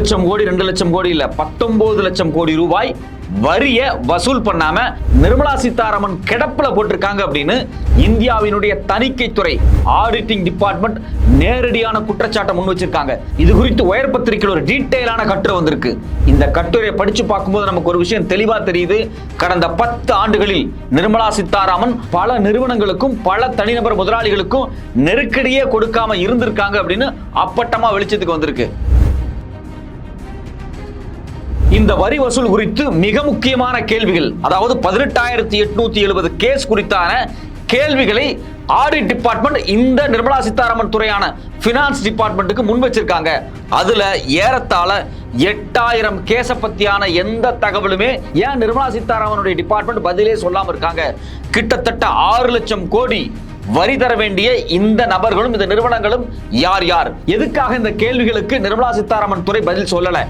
லட்சம் கோடி ரெண்டு லட்சம் கோடி இல்ல பத்தொன்பது லட்சம் கோடி ரூபாய் வரிய வசூல் பண்ணாம நிர்மலா சீதாராமன் கிடப்புல போட்டிருக்காங்க அப்படின்னு இந்தியாவினுடைய தணிக்கைத்துறை ஆடிட்டிங் டிபார்ட்மெண்ட் நேரடியான குற்றச்சாட்டை முன் வச்சிருக்காங்க. இது குறித்து உயர் பத்திரிகையில் ஒரு டீட்டெயிலான கட்டுரை வந்திருக்கு. இந்த கட்டுரையை படிச்சு பார்க்கும்போது நமக்கு ஒரு விஷயம் தெளிவா தெரியுது. கடந்த பத்து ஆண்டுகளில் நிர்மலா சீதாராமன் பல நிறுவனங்களுக்கும் பல தனிநபர் முதலாளிகளுக்கும் நெருக்கடியே கொடுக்காம இருந்திருக்காங்க அப்படின்னு அப்பட்டமா வெளிச்சத்துக்கு வந்திருக்கு. இந்த வரி வசூல் குறித்து மிக முக்கியமான கேள்விகள். அதாவது பதினெட்டாயிரத்தி எட்நூத்தி எழுபது கேஸ் குறித்தான கேள்விகளை ஆடிட் டிபார்ட்மெண்ட் இந்த நிர்மலா சீதாராமன் துறையான பினான்ஸ் டிபார்ட்மெண்ட்டுக்கு முன் வச்சிருக்காங்க. அதுல ஏறத்தாழ எட்டாயிரம் கேஸை பத்தியான எந்த தகவலுமே ஏன் நிர்மலா சீதாராமனுடைய டிபார்ட்மெண்ட் பதிலே சொல்லாம இருக்காங்க? கிட்டத்தட்ட ஆறு லட்சம் கோடி வரி தர வேண்டிய இந்த நபர்களும் இந்த நிறுவனங்களும் யார் யார்? எதுக்காக இந்த கேள்விகளுக்கு நிர்மலா சீதாராமன் துறை பதில் சொல்லல?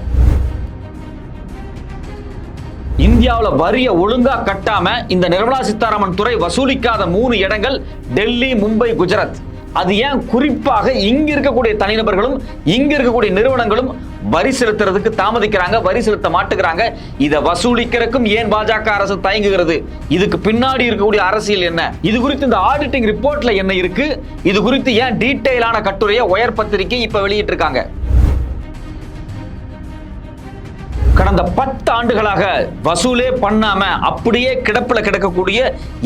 இந்தியாவில் வரிய ஒழுங்கா கட்டாம இந்த நிர்மலா சீதாராமன் துறை வசூலிக்காத மூணு இடங்கள் டெல்லி மும்பை குஜராத். அது ஏன் குறிப்பாக இங்க இருக்கக்கூடிய தனிநபர்களும் இங்க இருக்கக்கூடிய நிறுவனங்களும் வரி செலுத்துறதுக்கு தாமதிக்கிறாங்க வரி செலுத்த மாட்டுக்கிறாங்க இதை வசூலிக்கிறதுக்கும் ஏன் பாஜக அரசு தயங்குகிறது? இதுக்கு பின்னாடி இருக்கக்கூடிய அரசியல் என்ன? இது குறித்து இந்த ஆடிட்டிங் ரிப்போர்ட்ல என்ன இருக்கு? இது குறித்து ஏன் டீட்டெயிலான கட்டுரையை உயர் பத்திரிகை இப்ப வெளியிட்டிருக்காங்க? கடந்த பத்து ஆண்டுகளாக வசூலே பண்ணாம அப்படியே கிடப்பில் கிடக்கக்கூடிய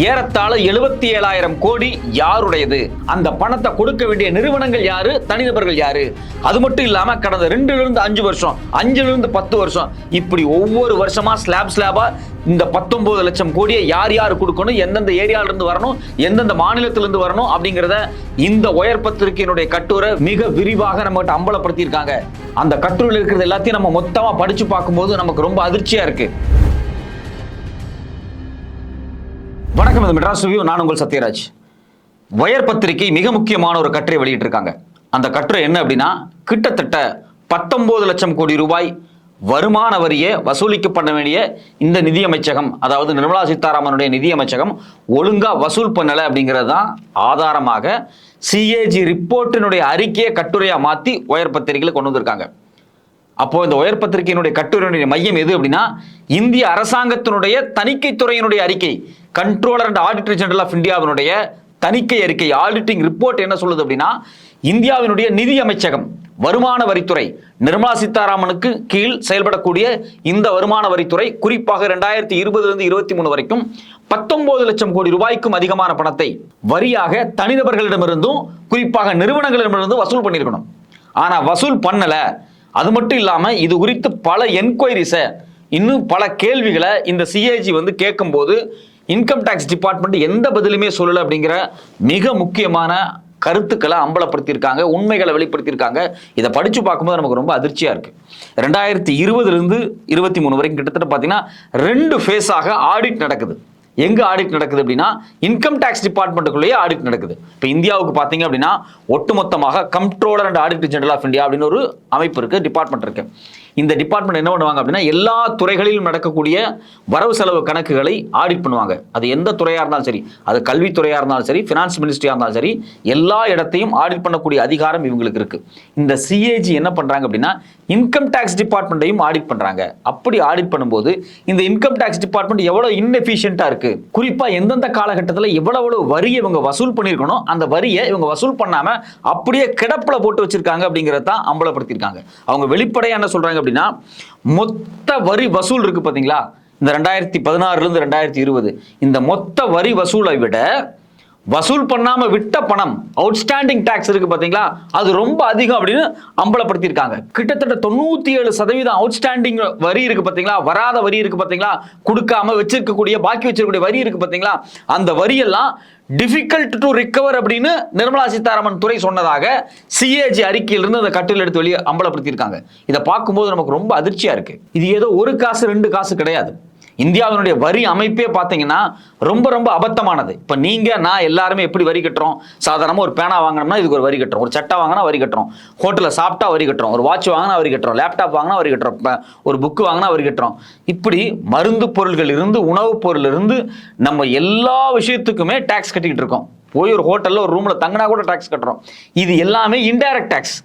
ஏறத்தாழ எழுபத்தி ஏழாயிரம் கோடி யாருடையது? அந்த பணத்தை கொடுக்க வேண்டிய நிறுவனங்கள் யாரு? தனிநபர்கள் யாரு? அது மட்டும் இல்லாம கடந்த ரெண்டுல இருந்து அஞ்சு வருஷம் அஞ்சுல இருந்து பத்து வருஷம் இப்படி ஒவ்வொரு வருஷமா ஸ்லாப் ஸ்லாபா இந்த பத்தொன்பது லட்சம் கோடியை யார் யார் கொடுக்கணும்? எந்தெந்த ஏரியால இருந்து வரணும்? எந்தெந்த மாநிலத்திலிருந்து வரணும்? அப்படிங்கிறத இந்த உயர் பத்திரிகையினுடைய கட்டுரை மிக விரிவாக நம்மகிட்ட அம்பலப்படுத்தியிருக்காங்க. அந்த கட்டுரையில் இருக்கிறது எல்லாத்தையும் நம்ம மொத்தமா படிச்சு பார்க்கும்போது நமக்கு ரொம்ப அதிர்ச்சியா இருக்கு. வணக்கம் இது மெட்ராஸ் ரிவ்யூ. நான் உங்கள் சத்யராஜ். வயர் பத்திரிகை மிக முக்கியமான ஒரு கட்டுரை வெளியிட்டிருக்காங்க. அந்த கட்டுரை என்ன அப்படின்னா கிட்டத்தட்ட பத்தொன்பது லட்சம் கோடி ரூபாய் வருமான வரியை வசூலிக்கப்பட வேண்டிய இந்த நிதியமைச்சகம் அதாவது நிர்மலா சீதாராமனுடைய நிதியமைச்சகம் ஒழுங்கா வசூல் பண்ணலை அப்படிங்கிறது தான் ஆதாரமாக சிஏஜி ரிப்போர்ட்டினுடைய அறிக்கையை கட்டுரையா மாத்தி உயர் பத்திரிகையில் கொண்டு வந்திருக்காங்க. அப்போ இந்த உயர் பத்திரிகையினுடைய கட்டுரையினுடைய மையம் எது அப்படின்னா இந்திய அரசாங்கத்தினுடைய தணிக்கைத்துறையினுடைய அறிக்கை controller and auditor general of இந்தியாவினுடைய தணிக்கை அறிக்கை ஆடிட்டிங் ரிப்போர்ட் என்ன சொல்லுது அப்படின்னா இந்தியாவினுடைய நிதி அமைச்சகம் வருமான வரித்துறை நிர்மலா சீதாராமனுக்கு கீழ் செயல்படக்கூடிய இந்த வருமான வரித்துறை குறிப்பாக ரெண்டாயிரத்தி இருபதுலேருந்து இருபத்தி மூணு வரைக்கும் பத்தொன்பது லட்சம் கோடி ரூபாய்க்கும் அதிகமான பணத்தை வரியாக தனிநபர்களிடமிருந்தும் குறிப்பாக நிறுவனங்களிடமிருந்தும் வசூல் பண்ணியிருக்கணும். ஆனா வசூல் பண்ணல. அது மட்டும் இல்லாம இது குறித்து பல என்கொயரிஸை இன்னும் பல கேள்விகளை இந்த சிஏஜி வந்து கேட்கும்போது இன்கம் டேக்ஸ் டிபார்ட்மெண்ட் எந்த பதிலுமே சொல்லலை அப்படிங்கிற மிக முக்கியமான கருத்துக்களை அம்பலப்படுத்தியிருக்காங்க உண்மைகளை வெளிப்படுத்தியிருக்காங்க. இதை படித்து பார்க்கும்போது நமக்கு ரொம்ப அதிர்ச்சியாக இருக்குது ரெண்டாயிரத்தி இருபதுலேருந்து இருபத்தி மூணு வரைக்கும் கிட்டத்தட்ட பார்த்தீங்கன்னா ரெண்டு ஃபேஸாக ஆடிட் நடக்குது. எங்க ஆடிட் நடக்குது அப்படின்னா இன்கம் டேக்ஸ் டிபார்ட்மெண்ட்டுக்குள்ளேயே ஆடிட் நடக்குது. இப்போ இந்தியாவுக்கு பார்த்தீங்க அப்படின்னா ஒட்டுமொத்தமாக controller and audit general of India அப்படின்னு ஒரு அமைப்பு இருக்குது டிபார்ட்மெண்ட் இருக்குது இந்த டிபார்ட்மெண்ட் என்ன பண்ணுவாங்க அப்படின்னா எல்லா துறைகளிலும் நடக்கக்கூடிய வரவு செலவு கணக்குகளை ஆடிட் பண்ணுவாங்க. அது எந்த துறையாக இருந்தாலும் சரி அது கல்வித்துறையாக இருந்தாலும் சரி ஃபினான்ஸ் மினிஸ்ட்ரியாக இருந்தாலும் சரி எல்லா இடத்தையும் ஆடிட் பண்ணக்கூடிய அதிகாரம் இவங்களுக்கு இருக்குது இந்த சிஏஜி என்ன பண்ணுறாங்க அப்படின்னா இன்கம் டேக்ஸ் டிபார்ட்மெண்ட்டையும் ஆடிட் பண்ணுறாங்க அப்படி ஆடிட் பண்ணும்போது இந்த இன்கம் டேக்ஸ் டிபார்ட்மெண்ட் எவ்வளோ இன்எஃபிஷியண்ட்டாக இருக்குது குறிப்பாக எந்தெந்த காலகட்டத்தில் எவ்வளவு வரியை இவங்க வசூல் பண்ணியிருக்கணும் அந்த வரியை இவங்க வசூல் பண்ணாமல் அப்படியே கிடப்பில் போட்டு வச்சுருக்காங்க அப்படிங்கிறத தான் அம்பலப்படுத்தியிருக்காங்க. அவங்க வெளிப்படையாக என்ன சொல்கிறாங்க அப்படின்னா மொத்த வரி வசூல் இருக்கு பாத்தீங்களா? இந்த ரெண்டாயிரத்தி பதினாறுலேருந்து ரெண்டாயிரத்தி இருபது. இந்த மொத்த வரி வசூலை விட வசூல் பண்ணாம விட்ட பணம் அவுட்ஸ்டாண்டிங் டாக்ஸ் இருக்கு பாத்தீங்களா? அது ரொம்ப அதிகம் அப்படின்னு அம்பலப்படுத்தியிருக்காங்க. கிட்டத்தட்ட தொண்ணூத்தி ஏழு சதவீதம் அவுட்ஸ்டாண்டிங் வரி இருக்கு பாத்தீங்களா? வராத வரி இருக்கு பாத்தீங்களா? கொடுக்காம வச்சிருக்கக்கூடிய பாக்கி வச்சிருக்கக்கூடிய வரி இருக்கு பாத்தீங்களா? அந்த வரியெல்லாம் டிஃபிகல்ட் டு ரிகவர் அப்படின்னு நிர்மலா சீதாராமன் துறை சொன்னதாக சிஏஜி அறிக்கையிலிருந்து அந்த கட்டில் எடுத்து வெளியே அம்பலப்படுத்தியிருக்காங்க. இதை பார்க்கும்போது நமக்கு ரொம்ப அதிர்ச்சியா இருக்கு. இது ஏதோ ஒரு காசு ரெண்டு காசு கிடையாது. இந்தியாவினுடைய வரி அமைப்பே பார்த்தீங்கன்னா ரொம்ப ரொம்ப அபத்தமானது. இப்போ நீங்கள் நான் எல்லாருமே எப்படி வரி கட்டுறோம்? சாதாரணமாக ஒரு பேனா வாங்கினோம்னா இதுக்கு ஒரு வரி கட்டுறோம். ஒரு சட்டை வாங்கினா வரி கட்டுறோம். ஹோட்டலில் சாப்பிட்டா வரி கட்டுறோம். ஒரு வாட்ச் வாங்கினா வரி கட்டுறோம். லேப்டாப் வாங்கினா வரி கட்டுறோம். இப்போ ஒரு புக்கு வாங்கினா வரி கட்டுறோம். இப்படி மருந்து பொருள்கள் இருந்து உணவுப் பொருள் இருந்து நம்ம எல்லா விஷயத்துக்குமே டேக்ஸ் கட்டிக்கிட்டு இருக்கோம். போய் ஒரு ஹோட்டலில் ஒரு ரூமில் தங்கினா கூட டேக்ஸ் கட்டுறோம். இது எல்லாமே இன்டைரக்ட் டேக்ஸ்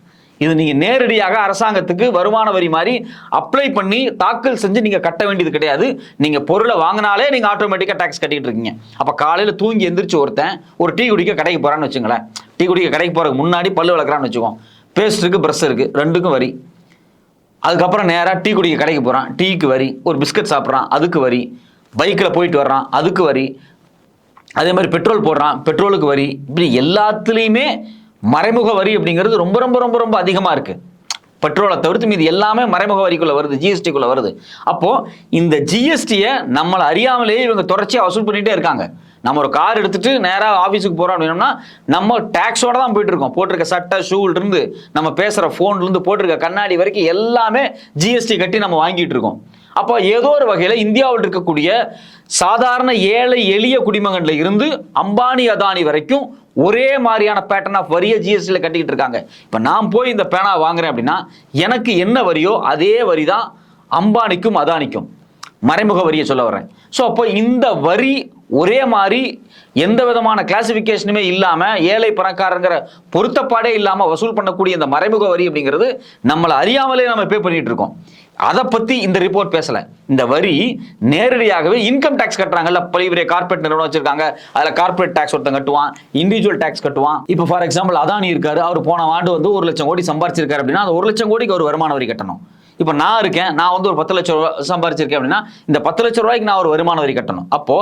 இது நீங்க நேரடியாக அரசாங்கத்துக்கு வருமான வரி மாதிரி அப்ளை பண்ணி தாக்கல் செஞ்சு நீங்க கட்ட வேண்டியது கிடையாது. நீங்க பொருளை வாங்கினாலே நீங்க ஆட்டோமேட்டிக்கா டாக்ஸ் கட்டிட்டு இருக்கீங்க. அப்ப காலையில தூங்கி எந்திரிச்சு ஒருத்தன் ஒரு டீ குடிக்க கடைக்கு போறான்னு வச்சுங்களேன். டீ குடிக்க கடைக்கு போறதுக்கு முன்னாடி பல்லு விளக்குறான்னு வச்சுக்கோம் பேஸ்ட் இருக்குது பிரஷ் இருக்கு ரெண்டுக்கும் வரி. அதுக்கப்புறம் நேராக டீ குடிக்க கடைக்கு போகிறான் டீக்கு வரி. ஒரு பிஸ்கட் சாப்பிட்றான் அதுக்கு வரி. பைக்கில் போயிட்டு வர்றான் அதுக்கு வரி. அதே மாதிரி பெட்ரோல் போடுறான் பெட்ரோலுக்கு வரி. இப்படி எல்லாத்துலேயுமே மறைமுக வரி அப்படிங்கிறது ரொம்ப ரொம்ப ரொம்ப ரொம்ப அதிகமாக இருக்குது பெட்ரோலை தவிர்த்து மீது எல்லாமே மறைமுக வரிக்குள்ளே வருது ஜிஎஸ்டிக்குள்ளே வருது. அப்போது இந்த ஜிஎஸ்டியை நம்மளை அறியாமலேயே இவங்க தொடர்ச்சியாக வசூல் பண்ணிகிட்டே இருக்காங்க. நம்ம ஒரு கார் எடுத்துட்டு நேராக ஆஃபீஸுக்கு போகிறோம் அப்படின்னோம்னா நம்ம டேக்ஸோட தான் போயிட்டு இருக்கோம். போட்டிருக்க சட்டை ஷூலேருந்து நம்ம பேசுகிற ஃபோன்லேருந்து போட்டிருக்க கண்ணாடி வரைக்கும் எல்லாமே ஜிஎஸ்டி கட்டி நம்ம வாங்கிட்டு இருக்கோம். அப்போ ஏதோ ஒரு வகையில் இந்தியாவில் இருக்கக்கூடிய சாதாரண ஏழை எளிய குடிமகனில் இருந்து அம்பானி அதானி வரைக்கும் ஒரே மாதிரியான பேட்டர்ன் ஆஃப் வரியை ஜிஎஸ்டியில் கட்டிக்கிட்டு இருக்காங்க. இப்போ நான் போய் இந்த பேனா வாங்குறேன் அப்படின்னா எனக்கு என்ன வரியோ அதே வரி தான் அம்பானிக்கும் அதானிக்கும். மறைமுக வரியை சொல்ல வர்றேன். ஸோ அப்போ இந்த வரி ஒரே மாதிரி எந்த விதமான கிளாசிஃபிகேஷனுமே இல்லாமல் ஏழை பணக்காரங்கிற பொருத்தப்பாடே இல்லாமல் வசூல் பண்ணக்கூடிய இந்த மறைமுக வரி அப்படிங்கிறது நம்மளை அறியாமலே நம்ம பே பண்ணிகிட்டு இருக்கோம். அதை பற்றி இந்த ரிப்போர்ட் பேசலை. இந்த வரி நேரடியாகவே இன்கம் டேக்ஸ் கட்டுறாங்கல்ல பெரிய பெரிய கார்பரேட் நிறுவனம் வச்சிருக்காங்க. அதில் கார்பரேட் டேக்ஸ் ஒருத்தன் கட்டுவான் இண்டிவிஜுவல் டேக்ஸ் கட்டுவான். இப்போ ஃபார் எக்ஸாம்பிள் அதானி இருக்காரு அவர் போன ஆண்டு வந்து ஒரு லட்சம் கோடி சம்பாரிச்சிருக்காரு அப்படின்னா அந்த ஒரு லட்சம் கோடிக்கு ஒரு வருமான வரி கட்டணும். இப்போ நான் இருக்கேன் நான் வந்து ஒரு பத்து லட்சம் ரூபா சம்பாரிச்சிருக்கேன் அப்படின்னா இந்த பத்து லட்சம் ரூபாய்க்கு நான் ஒரு வருமான வரி கட்டணும். அப்போ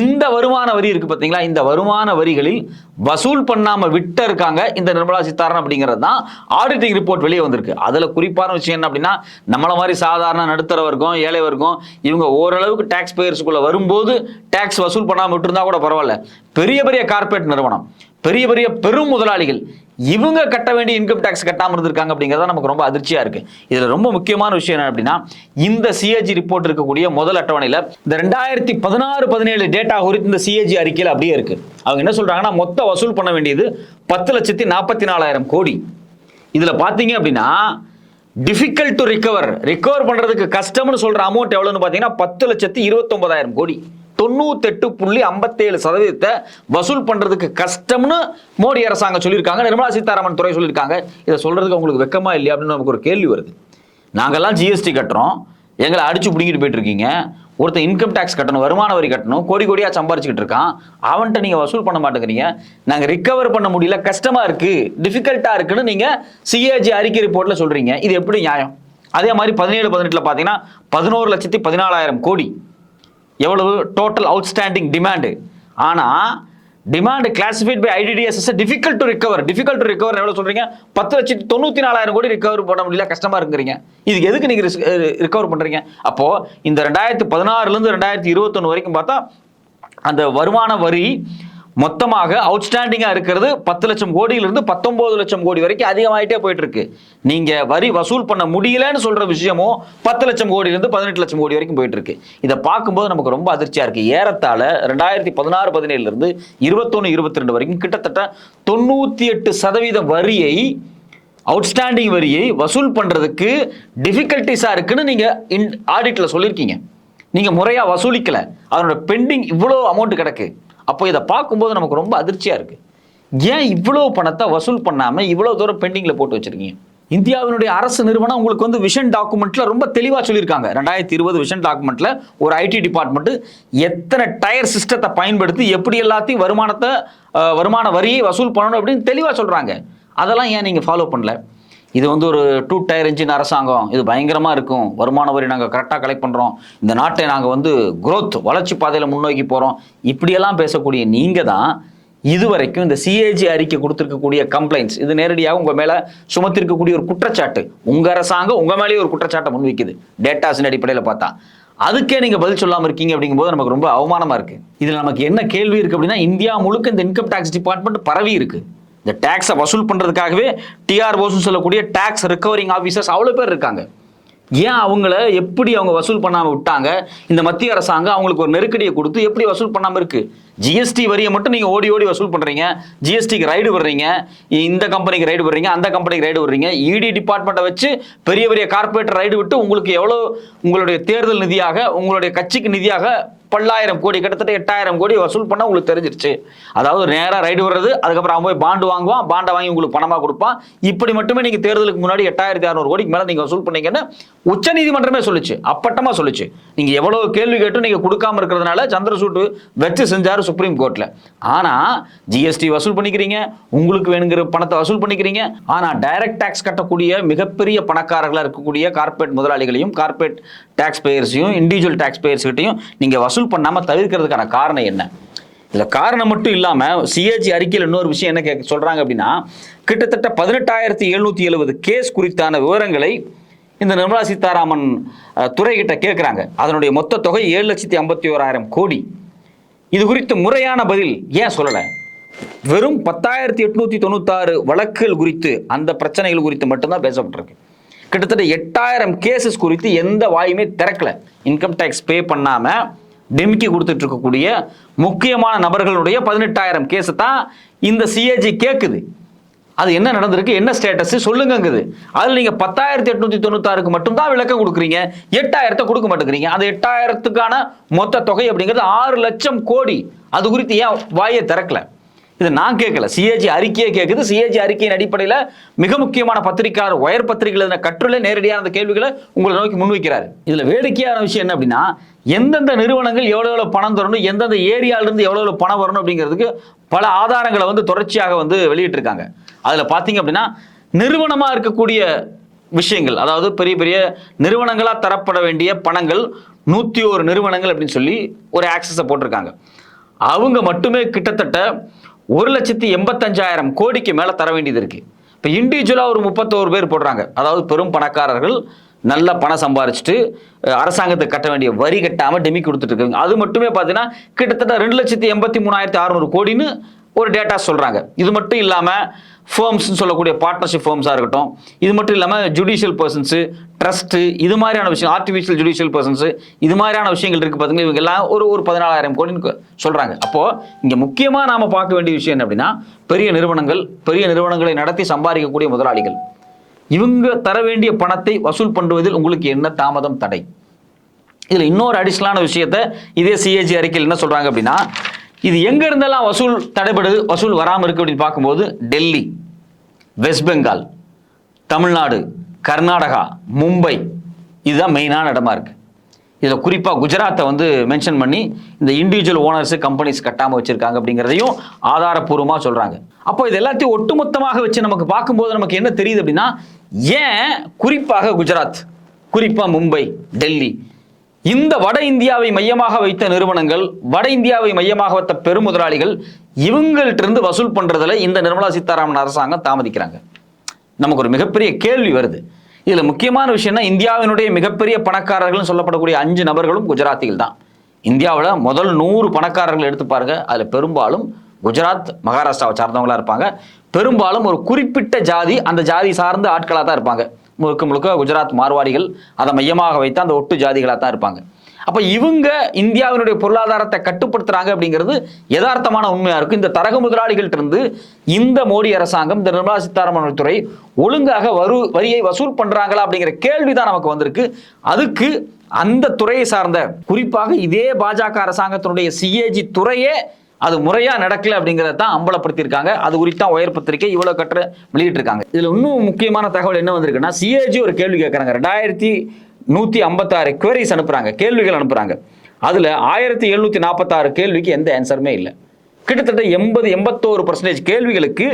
இந்த வருமான வரி இருக்கு பார்த்தீங்களா இந்த வருமான வரிகளில் வசூல் பண்ணாம விட்ட இருக்காங்க இந்த நிர்மலா சீதாராமன் அப்படிங்கிறது தான் ஆடிட்டிங் ரிப்போர்ட் வெளியே வந்திருக்கு. அதுல குறிப்பான விஷயம் என்ன அப்படின்னா நம்மள மாதிரி சாதாரண நடுத்தர வர்க்கம் ஏழை வர்க்கம் இவங்க ஓரளவுக்கு டேக்ஸ் பேயர்ஸ்குள்ள வரும்போது டேக்ஸ் வசூல் பண்ணாம விட்டுருந்தா கூட பரவாயில்ல. பெரிய பெரிய கார்ப்பரேட் நிறுவனம் பெரிய பெரிய பெரும் முதலாளிகள் இவங்க கட்ட வேண்டிய இன்கம் டேக்ஸ் கட்டாமல் இருந்திருக்காங்க அப்படிங்கிறது நமக்கு ரொம்ப அதிர்ச்சியா இருக்கு. இதுல ரொம்ப முக்கியமான விஷயம் என்ன அப்படின்னா இந்த சிஏஜி ரிப்போர்ட் இருக்கக்கூடிய முதல் அட்டவணையில இந்த ரெண்டாயிரத்தி பதினாறு பதினேழு டேட்டா குறித்து இந்த சிஏஜி அறிக்கையில் அப்படியே இருக்கு. அவங்க என்ன சொல்றாங்கன்னா மொத்த வசூல் பண்ண வேண்டியது பத்து லட்சத்தி நாற்பத்தி நாலாயிரம் கோடி. இதுல பாத்தீங்க அப்படின்னா டிஃபிகல்ட் டு ரிகவர் ரிகவர் பண்றதுக்கு கஷ்டம்னு சொல்ற அமௌண்ட் எவ்வளவுன்னு பாத்தீங்கன்னா பத்து லட்சத்தி இருபத்தொன்பதாயிரம் கோடி. தொண்ணூத்தெட்டு புள்ளி ஐம்பத்தேழு சதவீதத்தை வசூல் பண்ணுறதுக்கு கஷ்டம்னு மோடி அரசாங்கம் சொல்லியிருக்காங்க. நிர்மலா சீதாராமன் துறை சொல்லியிருக்காங்க. இதை சொல்கிறதுக்கு உங்களுக்கு வெக்கமா இல்லையா அப்படின்னு நமக்கு ஒரு கேள்வி வருது. நாங்கள்லாம் ஜிஎஸ்டி கட்டுறோம். எங்களை அடிச்சு பிடிங்கிட்டு போயிட்டு இருக்கீங்க ஒருத்தன் இன்கம் டேக்ஸ் கட்டணும் வருமான வரி கட்டணும் கோடி கோடியாக சம்பாரிச்சுக்கிட்டு இருக்கான். அவன்கிட்ட நீங்கள் வசூல் பண்ண மாட்டேங்கிறீங்க. நாங்கள் ரிக்கவர் பண்ண முடியல. கஷ்டமாக இருக்குது டிஃபிகல்ட்டாக இருக்குன்னு நீங்கள் சிஏஜி அறிக்கை ரிப்போர்ட்டில் சொல்கிறீங்க இது எப்படி நியாயம்? அதே மாதிரி பதினேழு பதினெட்டில் பார்த்தீங்கன்னா பதினோரு லட்சத்தி பதினாலாயிரம் கோடி. எவ்வளவு? டோட்டல் அவுட்ஸ்டாண்டிங் டிமாண்டு ஆனால் demand classified by ITDSS difficult to recover difficult to recover எவ்வளோ சொல்கிறீங்க பத்து லட்சத்தி தொண்ணூற்றி நாலாயிரம் கோடி ரிகவர் பண்ண முடியல கஷ்டமாக இருக்கிறீங்க இது எதுக்கு நீங்கள் ரிகவர் பண்ணுறீங்க அப்போது இந்த ரெண்டாயிரத்து பதினாறுலேருந்து ரெண்டாயிரத்தி இருபத்தொன்று வரைக்கும் பார்த்தா அந்த வருமான வரி மொத்தமாக அவுட்ஸ்டாண்டிங்காக இருக்கிறது பத்து லட்சம் கோடியிலிருந்து பத்தொன்பது லட்சம் கோடி வரைக்கும் அதிகமாயிட்டே போயிட்டு இருக்கு நீங்க வரி வசூல் பண்ண முடியலன்னு சொல்ற விஷயமும் பத்து லட்சம் கோடியிலிருந்து பதினெட்டு லட்சம் கோடி வரைக்கும் போயிட்டு இருக்கு இதை பார்க்கும்போது நமக்கு ரொம்ப அதிர்ச்சியா இருக்கு. ஏறத்தாழ ரெண்டாயிரத்தி பதினாறு பதினேழுல இருந்து இருபத்தொன்னு இருபத்தி ரெண்டு வரைக்கும் கிட்டத்தட்ட தொண்ணூத்தி எட்டு சதவீத வரியை அவுட்ஸ்டாண்டிங் வரியை வசூல் பண்றதுக்கு டிஃபிகல்ட்டிஸா இருக்குன்னு நீங்க ஆடிட்ல சொல்லியிருக்கீங்க. நீங்க முறையா வசூலிக்கல. அதனோட பெண்டிங் இவ்வளோ அமௌண்ட் கிடக்கு. அப்போ இதை பார்க்கும்போது நமக்கு ரொம்ப அதிர்ச்சியாக இருக்குது ஏன் இவ்வளோ பணத்தை வசூல் பண்ணாமல் இவ்வளோ தூரம் பெண்டிங்கில் போட்டு வச்சுருக்கீங்க? இந்தியாவினுடைய அரசு நிறுவனம் உங்களுக்கு வந்து விஷன் டாக்குமெண்ட்ல ரொம்ப தெளிவாக சொல்லியிருக்காங்க. ரெண்டாயிரத்தி இருபது விஷன் டாக்குமெண்ட்ல ஒரு ஐடி டிபார்ட்மெண்ட் எத்தனை டயர் சிஸ்டத்தை பயன்படுத்தி எப்படி எல்லாத்தையும் வருமானத்தை வருமான வரியை வசூல் பண்ணணும் அப்படின்னு தெளிவாக சொல்கிறாங்க அதெல்லாம் ஏன் நீங்கள் ஃபாலோ பண்ணல? இது வந்து ஒரு டூ டயர் இன்ஜின் அரசாங்கம். இது பயங்கரமாக இருக்கும். வருமான வரி நாங்கள் கரெக்டாக கலெக்ட் பண்ணுறோம் இந்த நாட்டை நாங்கள் வந்து குரோத் வளர்ச்சி பாதையில் முன்னோக்கி போகிறோம் இப்படியெல்லாம் பேசக்கூடிய நீங்கள் தான் இதுவரைக்கும் இந்த சிஏஜி அறிக்கை கொடுத்துருக்கக்கூடிய கம்ப்ளைண்ட்ஸ் இது நேரடியாக உங்கள் மேலே சுமத்திருக்கக்கூடிய ஒரு குற்றச்சாட்டு. உங்கள் அரசாங்கம் உங்கள் மேலேயே ஒரு குற்றச்சாட்டை முன்வைக்குது. டேட்டாஸின் அடிப்படையில் பார்த்தா. அதுக்கே நீங்கள் பதில் சொல்லாமல் இருக்கீங்க அப்படிங்கும்போது நமக்கு ரொம்ப அவமானமாக இருக்குது இதில் நமக்கு என்ன கேள்வி இருக்குது அப்படின்னா இந்தியா முழுக்க இந்த இன்கம் டேக்ஸ் டிபார்ட்மெண்ட் பரவி இருக்குது இந்த டேக்ஸை வசூல் பண்ணுறதுக்காகவே டிஆர்ஓஸ்னு சொல்லக்கூடிய டேக்ஸ் ரிகவரிங் ஆஃபீஸர்ஸ் அவ்வளோ பேர் இருக்காங்க. ஏன் அவங்கள எப்படி அவங்க வசூல் பண்ணாமல் விட்டாங்க? இந்த மத்திய அரசாங்கம் அவங்களுக்கு ஒரு நெருக்கடியை கொடுத்து எப்படி வசூல் பண்ணாமல் இருக்கு? ஜிஎஸ்டி வரியை மட்டும் நீங்கள் ஓடி ஓடி வசூல் பண்ணுறீங்க ஜிஎஸ்டிக்கு ரைடு வர்றீங்க இந்த கம்பெனிக்கு ரைடு வர்றீங்க அந்த கம்பெனிக்கு ரைடு வர்றீங்க இடி டிபார்ட்மெண்ட்டை வச்சு பெரிய பெரிய கார்பரேட் ரைடு விட்டு உங்களுக்கு எவ்வளோ உங்களுடைய தேர்தல் நிதியாக உங்களுடைய கட்சிக்கு நிதியாக பல்லாயிரம் கோடி கிட்டத்தட்ட எட்டாயிரம் கோடி வசூல் பண்ண உங்களுக்கு தெரிஞ்சிருச்சு. அதாவது நேராக ரைடு வர்றது அதுக்கப்புறம் அவன் போய் பாண்டு வாங்குவான் பாண்டை வாங்கி உங்களுக்கு பணமாக கொடுப்பான். இப்படி மட்டுமே நீங்கள் தேர்தலுக்கு முன்னாடி எட்டாயிரத்தி அறநூறு கோடிக்கு மேலே நீங்கள் வசூல் பண்ணீங்கன்னு உச்சநீதிமன்றமே சொல்லுச்சு அப்பட்டமாக சொல்லுச்சு. நீங்கள் எவ்வளோ கேள்வி கேட்டும் நீங்கள் கொடுக்காம இருக்கிறதுனால சந்திரசூட்டு வச்சு செஞ்சார் சுப்ரீம் கோர்ட்டில் ஆனால் ஜிஎஸ்டி வசூல் பண்ணிக்கிறீங்க உங்களுக்கு வேணுங்கிற பணத்தை வசூல் பண்ணிக்கிறீங்க. ஆனால் டைரக்ட் டேக்ஸ் கட்டக்கூடிய மிகப்பெரிய பணக்காரர்களாக இருக்கக்கூடிய கார்ப்பரேட் முதலாளிகளையும் கார்ப்பரேட் டேக்ஸ் பேயர்ஸையும் இண்டிவிஜுவல் டேக்ஸ் பேயர்ஸ்கிட்டையும் நீங்கள் வசூல் வசூல் பண்ணாமல் தவிர்க்கிறதுக்கான காரணம் என்ன? இதில் காரணம் மட்டும் இல்லாமல் சிஏஜி அறிக்கையில் இன்னொரு விஷயம் என்ன கேட்க சொல்கிறாங்க அப்படின்னா கிட்டத்தட்ட பதினெட்டாயிரத்தி எழுநூற்றி எழுபது கேஸ் குறித்தான விவரங்களை இந்த நிர்மலா சீதாராமன் துறைகிட்ட கேட்குறாங்க அதனுடைய மொத்த தொகை ஏழு லட்சத்தி ஐம்பத்தி ஓராயிரம் கோடி. இது குறித்து முறையான பதில் ஏன் சொல்லலை? வெறும் பத்தாயிரத்தி எட்நூத்தி தொண்ணூத்தாறு வழக்குகள் குறித்து அந்த பிரச்சனைகள் குறித்து மட்டும்தான் பேசப்பட்டிருக்கு. கிட்டத்தட்ட எட்டாயிரம் கேசஸ் குறித்து எந்த வாயுமே திறக்கல. இன்கம் டேக்ஸ் பே பண்ணாமல் டெமிக்கி கொடுத்துட்டு இருக்கக்கூடிய முக்கியமான நபர்களுடைய பதினெட்டாயிரம் கேஸை தான் இந்த சிஏஜி கேட்குது அது என்ன நடந்திருக்கு? என்ன ஸ்டேட்டஸ் சொல்லுங்கங்குது. அதில் நீங்கள் பத்தாயிரத்தி எட்நூற்றி தொண்ணூத்தாறுக்கு மட்டும்தான் விளக்கம் கொடுக்குறீங்க. எட்டாயிரத்தை கொடுக்க மாட்டேங்கிறீங்க. அந்த எட்டாயிரத்துக்கான மொத்த தொகை அப்படிங்கிறது ஆறு லட்சம் கோடி. அது குறித்து ஏன் வாயை திறக்கல? இது நான் கேட்கல. சிஏஜி அறிக்கையை கேட்குது சிஏஜி அறிக்கையின் அடிப்படையில் மிக முக்கியமான பத்திரிகையாளர் ஒயர் பத்திரிகையில் இருந்த கட்டுரை நேரடியான அந்த கேள்விகளை உங்களை நோக்கி முன்வைக்கிறார். இதில் வேடிக்கையான விஷயம் என்ன அப்படின்னா எந்தெந்த நிறுவனங்கள் எவ்வளோ எவ்வளோ பணம் தரணும் எந்தெந்த ஏரியாவிலிருந்து எவ்வளோ எவ்வளோ பணம் வரணும் அப்படிங்கிறதுக்கு பல ஆதாரங்களை வந்து தொடர்ச்சியாக வந்து வெளியிட்டிருக்காங்க. அதில் பார்த்தீங்க அப்படின்னா நிறுவனமாக இருக்கக்கூடிய விஷயங்கள் அதாவது பெரிய பெரிய நிறுவனங்களாக தரப்பட வேண்டிய பணங்கள் நூற்றி ஒரு நிறுவனங்கள் அப்படின்னு சொல்லி ஒரு ஆக்சஸை போட்டிருக்காங்க. அவங்க மட்டுமே கிட்டத்தட்ட ஒரு லட்சத்தி எண்பத்தஞ்சாயிரம் கோடிக்கு மேலே தர வேண்டியது இருக்கு. இப்போ இண்டிவிஜுவலாக ஒரு முப்பத்தோரு பேர் போடுறாங்க. அதாவது பெரும் பணக்காரர்கள் நல்ல பணம் சம்பாரிச்சிட்டு அரசாங்கத்துக்கு கட்ட வேண்டிய வரி கட்டாமல் டெமி கொடுத்துட்டு இருக்காங்க. அது மட்டுமே பார்த்தீங்கன்னா கிட்டத்தட்ட ரெண்டு லட்சத்தி எண்பத்தி மூணாயிரத்தி அறுநூறு கோடின்னு ஒரு டேட்டா சொல்கிறாங்க இது மட்டும் இல்லாமல் ஃபேர்ம்ஸ்னு சொல்லக்கூடிய பார்ட்னர்ஷிப் ஃபேர்ம்ஸாக இருக்கட்டும் இது மட்டும் இல்லாமல் ஜுடிஷியல் பர்சன்ஸு ட்ரஸ்ட்டு இது மாதிரியான விஷயம் ஆர்டிஃபிஷியல் ஜுடிஷியல் பர்சன்ஸு இது மாதிரியான விஷயங்கள் இருக்குது பார்த்தீங்கன்னா இவங்க எல்லாம் ஒரு ஒரு பதினாலாயிரம் கோடின்னு சொல்கிறாங்க அப்போது இங்கே முக்கியமாக நாம் பார்க்க வேண்டிய விஷயம் என்ன அப்படின்னா பெரிய நிறுவனங்கள் பெரிய நிறுவனங்களை நடத்தி சம்பாதிக்கக்கூடிய முதலாளிகள். இவங்க தர வேண்டிய பணத்தை வசூல் பண்ணுவதில் உங்களுக்கு என்ன தாமதம் தடை? இதில் இன்னொரு அடிஷ்னலான விஷயத்தை இதே சிஏஜி அறிக்கையில் என்ன சொல்கிறாங்க அப்படின்னா இது எங்கே இருந்தெல்லாம் வசூல் தடைபடுது வசூல் வராமல் இருக்குது அப்படின்னு பார்க்கும்போது டெல்லி வெஸ்ட் பெங்கால் தமிழ்நாடு கர்நாடகா மும்பை இதுதான் மெயினான இடமா இருக்கு. இதில் குறிப்பாக குஜராத்தை வந்து மென்ஷன் பண்ணி இந்த இண்டிவிஜுவல் ஓனர்ஸ் கம்பெனிஸ் கட்டாமல் வச்சுருக்காங்க அப்படிங்கிறதையும் ஆதாரப்பூர்வமாக சொல்கிறாங்க அப்போ இது எல்லாத்தையும் ஒட்டுமொத்தமாக வச்சு நமக்கு பார்க்கும்போது நமக்கு என்ன தெரியுது அப்படின்னா ஏன் குறிப்பாக குஜராத் குறிப்பாக மும்பை டெல்லி இந்த வட இந்தியாவை மையமாக வைத்த நிறுவனங்கள் வட இந்தியாவை மையமாக வைத்த பெருமுதலாளிகள் இவங்கள்ட்ட இருந்து வசூல் பண்ணுறதில் இந்த நிர்மலா சீதாராமன் அரசாங்கம் தாமதிக்கிறாங்க. நமக்கு ஒரு மிகப்பெரிய கேள்வி வருது. இதில் முக்கியமான விஷயம்னா இந்தியாவினுடைய மிகப்பெரிய பணக்காரர்கள் சொல்லப்படக்கூடிய அஞ்சு நபர்களும் குஜராத்தியில் தான். இந்தியாவில் முதல் நூறு பணக்காரர்கள் எடுத்து பாருங்க. அதில் பெரும்பாலும் குஜராத் மகாராஷ்டிராவை சார்ந்தவங்களா இருப்பாங்க. பெரும்பாலும் ஒரு குறிப்பிட்ட ஜாதி அந்த ஜாதி சார்ந்த ஆட்களாக தான் இருப்பாங்க. முழுக்க முழுக்க குஜராத் மார்வாடிகள் அதை மையமாக வைத்து அந்த ஒட்டு ஜாதிகளாக தான் இருப்பாங்க. அப்போ இவங்க இந்தியாவினுடைய பொருளாதாரத்தை கட்டுப்படுத்துறாங்க அப்படிங்கிறது யதார்த்தமான உண்மையாக இருக்கும். இந்த தரக முதலாளிகள்ட்ட இருந்து இந்த மோடி அரசாங்கம் இந்த நிர்மலா சீதாராமன் துறை ஒழுங்காக வரு வரியை வசூல் பண்ணுறாங்களா அப்படிங்கிற கேள்வி தான் நமக்கு வந்திருக்கு. அதுக்கு அந்த துறையை சார்ந்த குறிப்பாக இதே பாஜக அரசாங்கத்தினுடைய சிஏஜி துறையே அது முறையா நடக்கல அப்படிங்கிறத தான் அம்பலப்படுத்தியிருக்காங்க. அது குறித்தான் உயர் பத்திரிகை இவ்வளவு கட்டுரை வெளியிட்டிருக்காங்க. இதுல இன்னும் முக்கியமான தகவல் என்ன வந்திருக்குன்னா சிஏஜி ஒரு கேள்வி கேட்கறாங்க ரெண்டாயிரத்தி நூற்றி ஐம்பத்தாறு குவரிஸ் அனுப்புகிறாங்க கேள்விகள் அனுப்புகிறாங்க அதில் ஆயிரத்தி எழுநூற்றி நாற்பத்தாறு கேள்விக்கு எந்த ஆன்சருமே இல்லை. கிட்டத்தட்ட எண்பது எண்பத்தோரு பர்சன்டேஜ் கேள்விகளுக்கு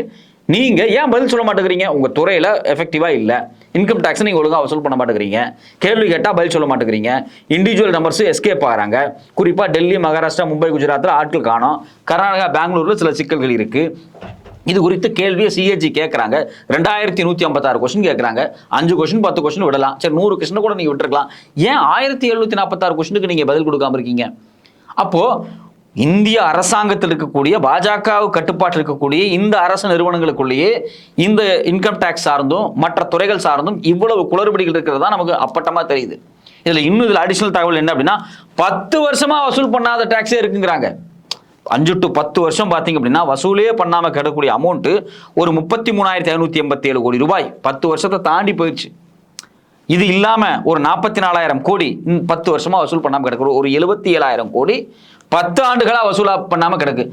நீங்கள் ஏன் பதில் சொல்ல மாட்டேங்கிறீங்க? உங்கள் துறையில் எஃபெக்டிவாக இல்லை. இன்கம் டேக்ஸ் நீங்கள் ஒழுங்கா வசூல் பண்ண மாட்டேங்கிறீங்க. கேள்வி கேட்டால் பதில் சொல்ல மாட்டேங்கிறீங்க. இண்டிவிஜுவல் நம்பர்ஸ் எஸ்கேப் ஆகிறாங்க குறிப்பாக டெல்லி மகாராஷ்டிரா மும்பை குஜராத்தில் ஆட்கள் காணோம். கர்நாடகா பெங்களூரில் சில சிக்கல்கள் இருக்குது இது குறித்து கேள்வியை சிஏஜி கேட்குறாங்க ரெண்டாயிரத்தி நூற்றி ஐம்பத்தாறு கொஸ்டின் கேட்குறாங்க அஞ்சு கொஸ்டின் பத்து கொஸ்டின் விடலாம். சரி நூறு கொஸ்டின் கூட நீங்கள் விட்டுருக்கலாம். ஏன் ஆயிரத்தி எழுநூற்றி நாற்பத்தாறு கொஸ்டினுக்கு நீங்கள் பதில் கொடுக்காம இருக்கீங்க? அப்போது இந்திய அரசாங்கத்தில் இருக்கக்கூடிய பாஜக கட்டுப்பாட்டில் இருக்கக்கூடிய இந்த அரசு நிறுவனங்களுக்குள்ளேயே இந்த இன்கம் டேக்ஸ் சார்ந்தும் மற்ற துறைகள் சார்ந்தும் இவ்வளவு குளறுபடிகள் இருக்கிறது தான் நமக்கு அப்பட்டமாக தெரியுது. இதில் இன்னும் இதில் அடிஷனல் தகவல் என்ன அப்படின்னா பத்து வருஷமாக வசூல் பண்ணாத டேக்ஸே இருக்குங்கிறாங்க. அஞ்சு டு பத்து வருஷம் பார்த்தீங்க அப்படின்னா வசூலே பண்ணாமல் கிடக்கக்கூடிய அமௌண்ட்டு ஒரு முப்பத்தி மூணாயிரத்தி ஐநூற்றி எண்பத்தி ஏழு கோடி ரூபாய். பத்து வருஷத்தை தாண்டி போயிடுச்சு. இது இல்லாமல் ஒரு நாற்பத்தி நாலாயிரம் கோடி பத்து வருஷமாக வசூல் பண்ணாமல் கிடக்கு ஒரு எழுபத்தி ஏழாயிரம் கோடி பத்து ஆண்டுகளாக வசூலாக பண்ணாமல் கிடக்கு.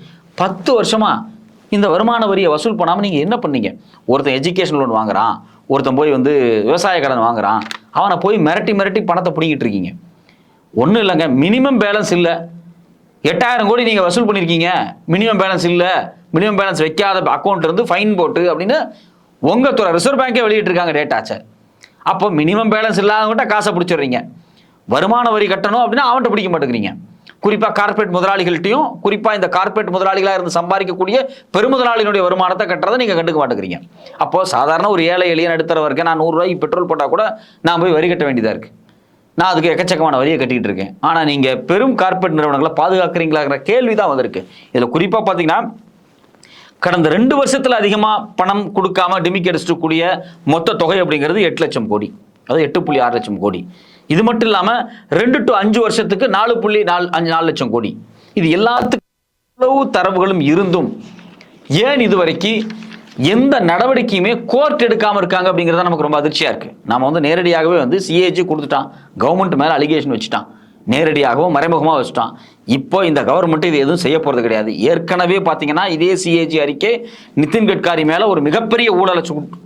பத்து வருஷமாக இந்த வருமான வரியை வசூல் பண்ணாமல் நீங்கள் என்ன பண்ணீங்க? ஒருத்தன் எஜுகேஷன் லோன் வாங்குறான் ஒருத்தன் போய் வந்து விவசாய கடன் வாங்குறான் அவனை போய் மிரட்டி மிரட்டி பணத்தை பிடிங்கிட்டு இருக்கீங்க. ஒன்றும் இல்லைங்க மினிமம் பேலன்ஸ் இல்லை. எட்டாயிரம் கோடி நீங்கள் வசூல் பண்ணியிருக்கீங்க மினிமம் பேலன்ஸ் இல்லை. மினிமம் பேலன்ஸ் வைக்காத அக்கௌண்ட் இருந்து ஃபைன் போட்டு அப்படின்னு உங்கள் துறை ரிசர்வ் பேங்கே வெளியிட்டிருக்காங்க டேட்டாச்சை அப்போ மினிமம் பேலன்ஸ் இல்லாதவங்ககிட்ட காசை பிடிச்சிடுறீங்க. வருமான வரி கட்டணும் அப்படின்னா அவன்கிட்ட பிடிக்க மாட்டேங்கிறீங்க. குறிப்பாக கார்ப்பரேட் முதலாளிகள்ட்டையும் குறிப்பாக இந்த கார்பரேட் முதலாளிகளாக இருந்து சம்பாதிக்கக்கூடிய பெருமுதலாளிகளுடைய வருமானத்தை கட்டுறதை நீங்கள் கண்டுக்க மாட்டேங்கிறீங்க. அப்போது சாதாரண ஒரு ஏழை எளிய நடுத்தர வரைக்கும் நான் நூறுரூவாய்க்கு பெட்ரோல் போட்டால் கூட நான் போய் வரி கட்ட வேண்டியதாக இருக்குது நான் அதுக்கு எக்கச்சக்கமான வரியை கட்டிக்கிட்டு இருக்கேன். ஆனால் நீங்கள் பெரும் கார்பரேட் நிறுவனங்களை பாதுகாக்கிறீங்களாங்கிற கேள்வி தான் வந்திருக்கு. இதில் குறிப்பாக பார்த்தீங்கன்னா கடந்த ரெண்டு வருஷத்தில் அதிகமாக பணம் கொடுக்காம டிமிக்கி அடிச்சிட்டு மொத்த தொகை அப்படிங்கிறது எட்டு லட்சம் கோடி. அதாவது எட்டு புள்ளி ஆறு லட்சம் கோடி. இது மட்டும் இல்லாமல் ரெண்டு டு அஞ்சு வருஷத்துக்கு நாலு புள்ளி நாலு அஞ்சு நாலு லட்சம் கோடி. இது எல்லாத்துக்கும் தரவுகளும் இருந்தும் ஏன் இதுவரைக்கும் எந்த நடவடிக்கையுமே கோர்ட் எடுக்காமல் இருக்காங்க அப்படிங்கிறது நமக்கு ரொம்ப அதிர்ச்சியாக இருக்குது நம்ம வந்து நேரடியாகவே வந்து சிஏஜி கொடுத்துட்டான். கவர்மெண்ட் மேலே அலிகேஷன் வச்சுட்டான். நேரடியாகவும் மறைமுகமாக வச்சுட்டான். இப்போ இந்த கவர்மெண்ட் இது எதுவும் செய்ய போகிறது கிடையாது. ஏற்கனவே பார்த்தீங்கன்னா இதே சிஏஜி அறிக்கை நிதின் கட்காரி மேலே ஒரு மிகப்பெரிய ஊழலை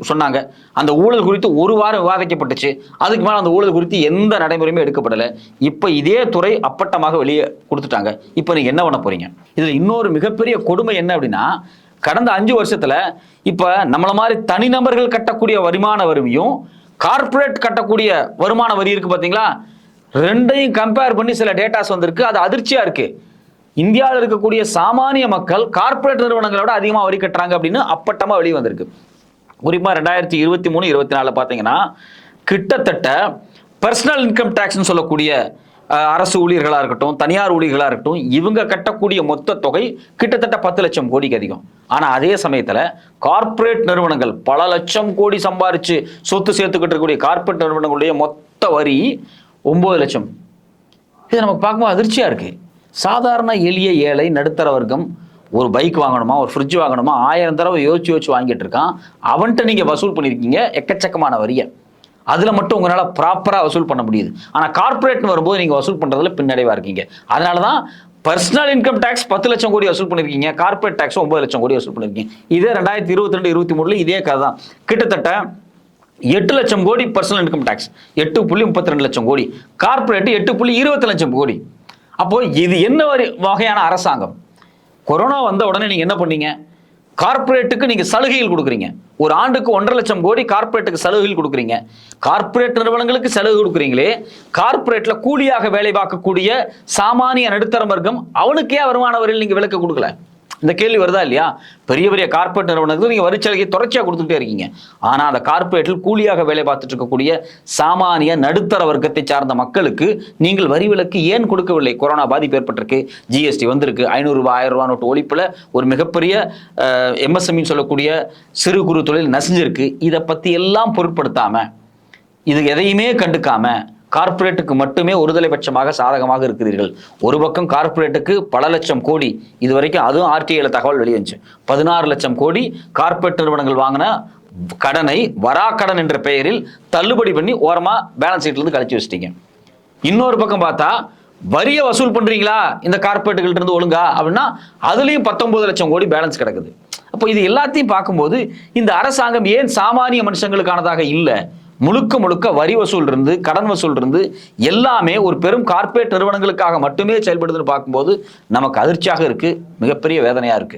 சொன்னாங்க. அந்த ஊழல் குறித்து ஒரு வாரம் விவாதிக்கப்பட்டுச்சு. அதுக்கு மேலே அந்த ஊழல் குறித்து எந்த நடைமுறையுமே எடுக்கப்படலை. இப்போ இதே துறை அப்பட்டமாக வெளியே கொடுத்துட்டாங்க. இப்போ நீங்கள் என்ன பண்ண போகிறீங்க இதில் இன்னொரு மிகப்பெரிய கொடுமை என்ன அப்படின்னா கடந்த அஞ்சு வருஷத்துல இப்ப நம்மள மாதிரி தனிநபர்கள் கட்டக்கூடிய வருமான வரியும் கார்ப்பரேட் கட்டக்கூடிய வருமான வரி இருக்கு பாத்தீங்களா? ரெண்டையும் கம்பேர் பண்ணி சில டேட்டாஸ் வந்திருக்கு. அது அதிர்ச்சியா இருக்கு. இந்தியாவில் இருக்கக்கூடிய சாமானிய மக்கள் கார்ப்பரேட் நிறுவனங்களோட அதிகமாக வரி கட்டுறாங்க அப்படின்னு அப்பட்டமாக வெளியே வந்திருக்கு. குறிப்பாக ரெண்டாயிரத்தி இருபத்தி மூணு இருபத்தி நாலில் பார்த்தீங்கன்னா கிட்டத்தட்ட பர்சனல் இன்கம் டேக்ஸ்னு சொல்லக்கூடிய அரசு ஊழியர்களாக இருக்கட்டும் தனியார் ஊழியர்களாக இருக்கட்டும் இவங்க கட்டக்கூடிய மொத்த தொகை கிட்டத்தட்ட பத்து லட்சம் கோடிக்கு அதிகம். ஆனால் அதே சமயத்தில் கார்ப்பரேட் நிறுவனங்கள் பல லட்சம் கோடி சம்பாரித்து சொத்து சேர்த்துக்கிட்டு இருக்கக்கூடிய கார்ப்பரேட் நிறுவனங்களுடைய மொத்த வரி ஒம்பது லட்சம். இது நமக்கு பார்க்கும்போது அதிர்ச்சியாக இருக்குது சாதாரண எளிய ஏழை நடுத்தர வர்க்கம் ஒரு பைக் வாங்கணுமா ஒரு ஃப்ரிட்ஜ் வாங்கணுமா ஆயிரம் தடவை யோசிச்சு யோசிச்சு வாங்கிட்டு இருக்கான். அவன்கிட்ட நீங்கள் வசூல் பண்ணியிருக்கீங்க எக்கச்சக்கமான வரியை. அதில் மட்டும் உங்களால் ப்ராப்பராக வசூல் பண்ண முடியுது. ஆனால் கார்ப்பரேட்னு வரும்போது நீங்கள் வசூல் பண்ணுறதுல பின்னடைவாக இருக்கீங்க. அதனால தான் பர்சனல் இன்கம் டேக்ஸ் பத்து லட்சம் கோடி வசூல் பண்ணியிருக்கீங்க கார்ப்பரேட் டேக்ஸ் ஒன்பது லட்சம் கோடி வசூல் பண்ணியிருக்கீங்க இதே ரெண்டாயிரத்தி இருபத்தி ரெண்டு இருபத்தி மூணுல இதே கதை தான் கிட்டத்தட்ட எட்டு லட்சம் கோடி பர்சனல் இன்கம் டேக்ஸ் எட்டு புள்ளி முப்பத்தி ரெண்டு லட்சம் கோடி. கார்ப்பரேட் எட்டு புள்ளி இருபத்தி லட்சம் கோடி. அப்போது இது என்ன வரி- வகையான அரசாங்கம்? கொரோனா வந்த உடனே நீங்கள் என்ன பண்ணீங்க? கார்ப்பரேட்டுக்கு நீங்க சலுகைகள் கொடுக்குறீங்க. ஒரு ஆண்டுக்கு ஒன்றரை லட்சம் கோடி கார்ப்பரேட்டுக்கு சலுகைகள் கொடுக்குறீங்க. கார்ப்பரேட் நிறுவனங்களுக்கு சலுகை கொடுக்குறீங்களே கார்ப்பரேட்ல கூலியாக வேலை பார்க்கக்கூடிய சாமானிய நடுத்தர வர்க்கம் அவனுக்கே வருமான வரியில் நீங்க விலக்கு கொடுக்கல. இந்த கேள்வி வருதா இல்லையா? பெரிய பெரிய கார்ப்பரேட் நிறுவனத்துக்கு நீங்கள் வரிச்சலுகை தொடர்ச்சியாக கொடுத்துட்டே இருக்கீங்க. ஆனால் அந்த கார்ப்பரேட்டில் கூலியாக வேலை பார்த்துட்டு இருக்கக்கூடிய சாமானிய நடுத்தர வர்க்கத்தை சார்ந்த மக்களுக்கு நீங்கள் வரி விலக்கு ஏன் கொடுக்கவில்லை? கொரோனா பாதிப்பு ஏற்பட்டிருக்கு ஜிஎஸ்டி வந்திருக்கு ஐநூறுரூபா ஆயிரம் ரூபா நோட்டு ஒழிப்புல ஒரு மிகப்பெரிய எம்எஸ்எம்இன்னு சொல்லக்கூடிய சிறு குறு தொழில் நசிஞ்சிருக்கு. இதை பற்றி எல்லாம் பொருட்படுத்தாமல் இது எதையுமே கண்டுக்காமல் கார்ப்பரேட்டுக்கு மட்டுமே ஒருதலை பட்சமாக சாதகமாக இருக்கிறீர்கள். ஒரு பக்கம் கார்ப்பரேட்டுக்கு பல லட்சம் கோடி இது வரைக்கும் அதுவும் ஆர்டிஐல தகவல் வெளியேச்சு பதினாறு லட்சம் கோடி கார்ப்பரேட் நிறுவனங்கள் வாங்கின கடனை வராக்கடன் என்ற பெயரில் தள்ளுபடி பண்ணி ஓரமாக பேலன்ஸ் ஷீட்லேருந்து கழிச்சு வச்சிட்டீங்க. இன்னொரு பக்கம் பார்த்தா வரியை வசூல் பண்ணுறீங்களா இந்த கார்ப்பரேட்டுகள்ட்ட இருந்து ஒழுங்கா? அப்படின்னா அதுலேயும் பத்தொம்பது லட்சம் கோடி பேலன்ஸ் கிடக்குது. அப்போ இது எல்லாத்தையும் பார்க்கும்போது இந்த அரசாங்கம் ஏன் சாமானிய மனுஷங்களுக்கானதாக இல்லை? முழுக்க முழுக்க வரி வசூல் இருந்து கடன் வசூல் இருந்து எல்லாமே ஒரு பெரும் கார்ப்பரேட் நிறுவனங்களுக்காக மட்டுமே செயல்படுதுன்னு பார்க்கும்போது நமக்கு அதிர்ச்சியாக இருக்குது மிகப்பெரிய வேதனையாக இருக்குது